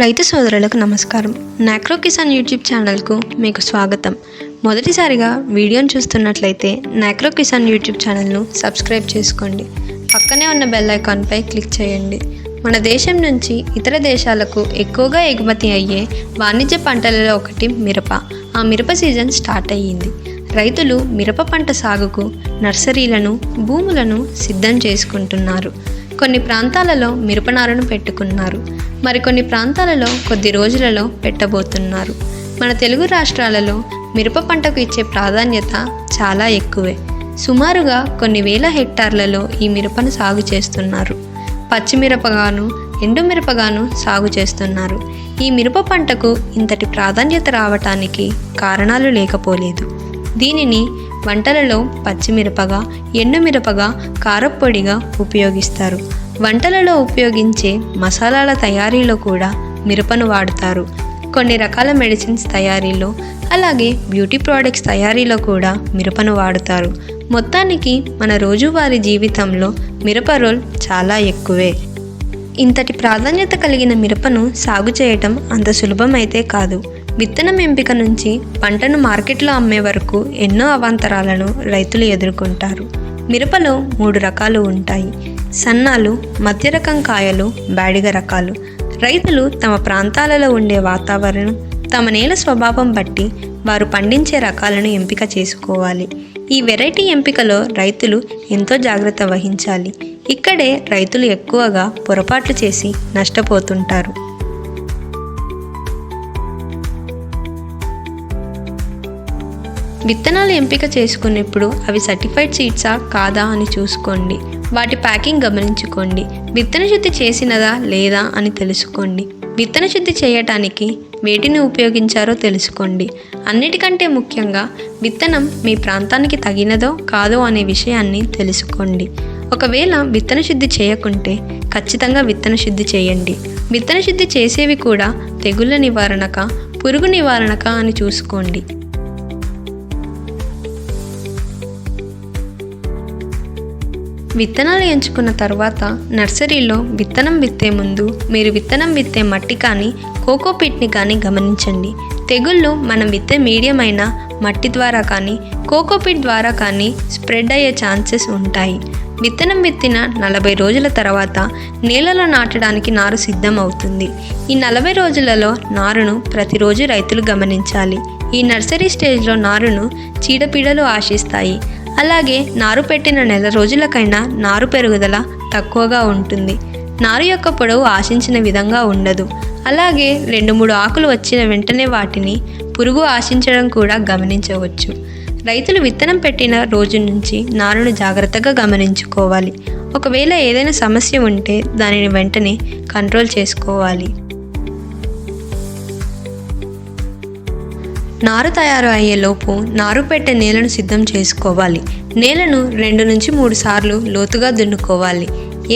రైతు సోదరులకు నమస్కారం. నాక్రో కిసాన్ యూట్యూబ్ ఛానల్కు మీకు స్వాగతం. మొదటిసారిగా వీడియోను చూస్తున్నట్లయితే నాక్రో కిసాన్ యూట్యూబ్ ఛానల్ను సబ్స్క్రైబ్ చేసుకోండి. పక్కనే ఉన్న బెల్ ఐకాన్పై క్లిక్ చేయండి. మన దేశం నుంచి ఇతర దేశాలకు ఎక్కువగా ఎగుమతి అయ్యే వాణిజ్య పంటలలో ఒకటి మిరప. ఆ మిరప సీజన్ స్టార్ట్ అయ్యింది. రైతులు మిరప పంట సాగుకు నర్సరీలను భూములను సిద్ధం చేసుకుంటున్నారు. కొన్ని ప్రాంతాలలో మిరపనారను పెట్టుకున్నారు. మరికొన్ని ప్రాంతాలలో కొద్ది రోజులలో పెట్టబోతున్నారు. మన తెలుగు రాష్ట్రాలలో మిరప పంటకు ఇచ్చే ప్రాధాన్యత చాలా ఎక్కువే. సుమారుగా కొన్ని వేల హెక్టార్లలో ఈ మిరపను సాగు చేస్తున్నారు. పచ్చిమిరపగాను ఎండుమిరపగాను సాగు చేస్తున్నారు. ఈ మిరప పంటకు ఇంతటి ప్రాధాన్యత రావటానికి కారణాలు లేకపోలేదు. దీనిని వంటలలో పచ్చిమిరపగా ఎండుమిరపగా కారప్పొడిగా ఉపయోగిస్తారు. వంటలలో ఉపయోగించే మసాలాల తయారీలో కూడా మిరపను వాడుతారు. కొన్ని రకాల మెడిసిన్స్ తయారీలో అలాగే బ్యూటీ ప్రోడక్ట్స్ తయారీలో కూడా మిరపను వాడుతారు. మొత్తానికి మన రోజువారీ జీవితంలో మిరప రోల్ చాలా ఎక్కువే. ఇంతటి ప్రాధాన్యత కలిగిన మిరపను సాగు చేయటం అంత సులభమైతే కాదు. విత్తనం ఎంపిక నుంచి పంటను మార్కెట్లో అమ్మే వరకు ఎన్నో అవాంతరాలను రైతులు ఎదుర్కొంటారు. మిరపలో మూడు రకాలు ఉంటాయి. సన్నాలు మధ్య రకం కాయలు బాడిగ రకాలు. రైతులు తమ ప్రాంతాలలో ఉండే వాతావరణం తమ నేల స్వభావం బట్టి వారు పండించే రకాలను ఎంపిక చేసుకోవాలి. ఈ వెరైటీ ఎంపికలో రైతులు ఎంతో జాగ్రత్త వహించాలి. ఇక్కడే రైతులు ఎక్కువగా పొరపాట్లు చేసి నష్టపోతుంటారు. విత్తనాలు ఎంపిక చేసుకునేప్పుడు అవి సర్టిఫైడ్ సీడ్సా కాదా అని చూసుకోండి. వాటి ప్యాకింగ్ గమనించుకోండి. విత్తన శుద్ధి చేసినదా లేదా అని తెలుసుకోండి. విత్తన శుద్ధి చేయటానికి వేటిని ఉపయోగించారో తెలుసుకోండి. అన్నిటికంటే ముఖ్యంగా విత్తనం మీ ప్రాంతానికి తగినదో కాదో అనే విషయాన్ని తెలుసుకోండి. ఒకవేళ విత్తన శుద్ధి చేయకుంటే ఖచ్చితంగా విత్తన శుద్ధి చేయండి. విత్తన శుద్ధి చేసేవి కూడా తెగుళ్ళ నివారణక పురుగు నివారణక అని చూసుకోండి. విత్తనాలు ఎంచుకున్న తర్వాత నర్సరీలో విత్తనం విత్తే ముందు మీరు విత్తనం విత్తే మట్టి కానీ కోకోపిట్ని కానీ గమనించండి. తెగుళ్ళు మనం విత్తే మీడియం అయిన మట్టి ద్వారా కానీ కోకోపిట్ ద్వారా కానీ స్ప్రెడ్ అయ్యే ఛాన్సెస్ ఉంటాయి. విత్తనం విత్తిన నలభై రోజుల తర్వాత నేలలో నాటడానికి నారు సిద్ధం అవుతుంది ఈ నలభై రోజులలో నారును ప్రతిరోజు రైతులు గమనించాలి. ఈ నర్సరీ స్టేజ్లో నారును చీడపీడలు ఆశిస్తాయి. అలాగే నారు పెట్టిన నెల రోజులకైనా నారు పెరుగుదల తక్కువగా ఉంటుంది. నారు యొక్క పొడవు ఆశించిన విధంగా ఉండదు. అలాగే రెండు మూడు ఆకులు వచ్చిన వెంటనే వాటిని పురుగు ఆశించడం కూడా గమనించవచ్చు. రైతులు విత్తనం పెట్టిన రోజు నుంచి నారును జాగ్రత్తగా గమనించుకోవాలి. ఒకవేళ ఏదైనా సమస్య ఉంటే దానిని వెంటనే కంట్రోల్ చేసుకోవాలి. నారు తయారు అయ్యేలోపు నారు పెట్టే నేలను సిద్ధం చేసుకోవాలి. నేలను రెండు నుంచి మూడు సార్లు లోతుగా దున్నుకోవాలి.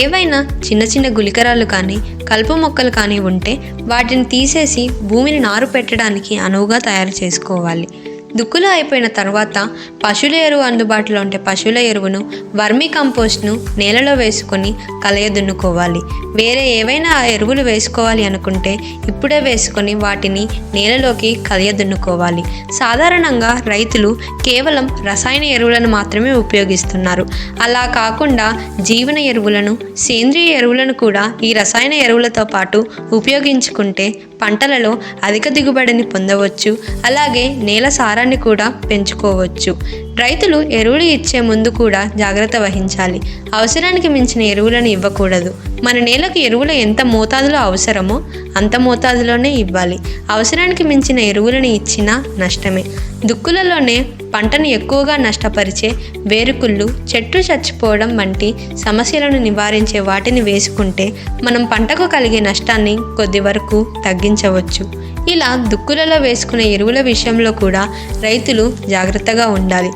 ఏవైనా చిన్న చిన్న గులికరాలు కానీ కలుపు మొక్కలు కానీ ఉంటే వాటిని తీసేసి భూమిని నారు పెట్టడానికి అనువుగా తయారు చేసుకోవాలి. దుక్కులు అయిపోయిన తర్వాత పశువుల ఎరువు అందుబాటులో ఉంటే పశువుల ఎరువును వర్మీ కంపోస్ట్ను నేలలో వేసుకొని కలయ దున్నుకోవాలి. వేరే ఏవైనా ఎరువులు వేసుకోవాలి అనుకుంటే ఇప్పుడే వేసుకొని వాటిని నేలలోకి కలయ దున్నుకోవాలి. సాధారణంగా రైతులు కేవలం రసాయన ఎరువులను మాత్రమే ఉపయోగిస్తున్నారు. అలా కాకుండా జీవన ఎరువులను సేంద్రియ ఎరువులను కూడా ఈ రసాయన ఎరువులతో పాటు ఉపయోగించుకుంటే పంటలలో అధిక దిగుబడిని పొందవచ్చు. అలాగే నేల సారా సారాన్ని కూడా పెంచుకోవచ్చు. రైతులు ఎరువులు ఇచ్చే ముందు కూడా జాగ్రత్త వహించాలి. అవసరానికి మించిన ఎరువులను ఇవ్వకూడదు. మన నేలకు ఎరువులు ఎంత మోతాదులో అవసరమో అంత మోతాదులోనే ఇవ్వాలి. అవసరానికి మించిన ఎరువులను ఇచ్చినా నష్టమే. దుక్కులలోనే పంటను ఎక్కువగా నష్టపరిచే వేరుకుళ్ళు చెట్లు చచ్చిపోవడం వంటి సమస్యలను నివారించే వాటిని వేసుకుంటే మనం పంటకు కలిగే నష్టాన్ని కొద్ది వరకు తగ్గించవచ్చు. ఇలా దుక్కులలో వేసుకునే ఎరువుల విషయంలో కూడా రైతులు జాగ్రత్తగా ఉండాలి.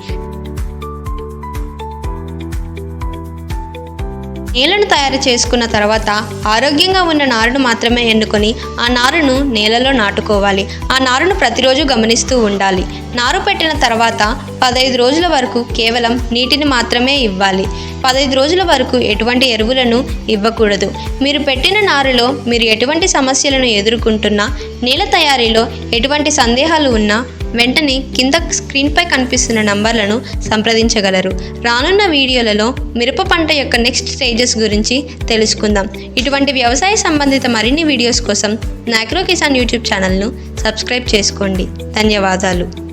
నేలను తయారు చేసుకున్న తర్వాత ఆరోగ్యంగా ఉన్న నారును మాత్రమే ఎన్నుకొని ఆ నారును నేలలో నాటుకోవాలి. ఆ నారును ప్రతిరోజు గమనిస్తూ ఉండాలి. నారు పెట్టిన తర్వాత పదహైదు రోజుల వరకు కేవలం నీటిని మాత్రమే ఇవ్వాలి. పదహైదు రోజుల వరకు ఎటువంటి ఎరువులను ఇవ్వకూడదు. మీరు పెట్టిన నారులో మీరు ఎటువంటి సమస్యలను ఎదుర్కొంటున్నా నేల తయారీలో ఎటువంటి సందేహాలు ఉన్నా వెంటనే కింద స్క్రీన్పై కనిపిస్తున్న నంబర్లను సంప్రదించగలరు. రానున్న వీడియోలలో మిరప పంట యొక్క నెక్స్ట్ స్టేజెస్ గురించి తెలుసుకుందాం. ఇటువంటి వ్యవసాయ సంబంధిత మరిన్ని వీడియోస్ కోసం నాక్రో కిసాన్ యూట్యూబ్ ఛానల్ను సబ్స్క్రైబ్ చేసుకోండి. ధన్యవాదాలు.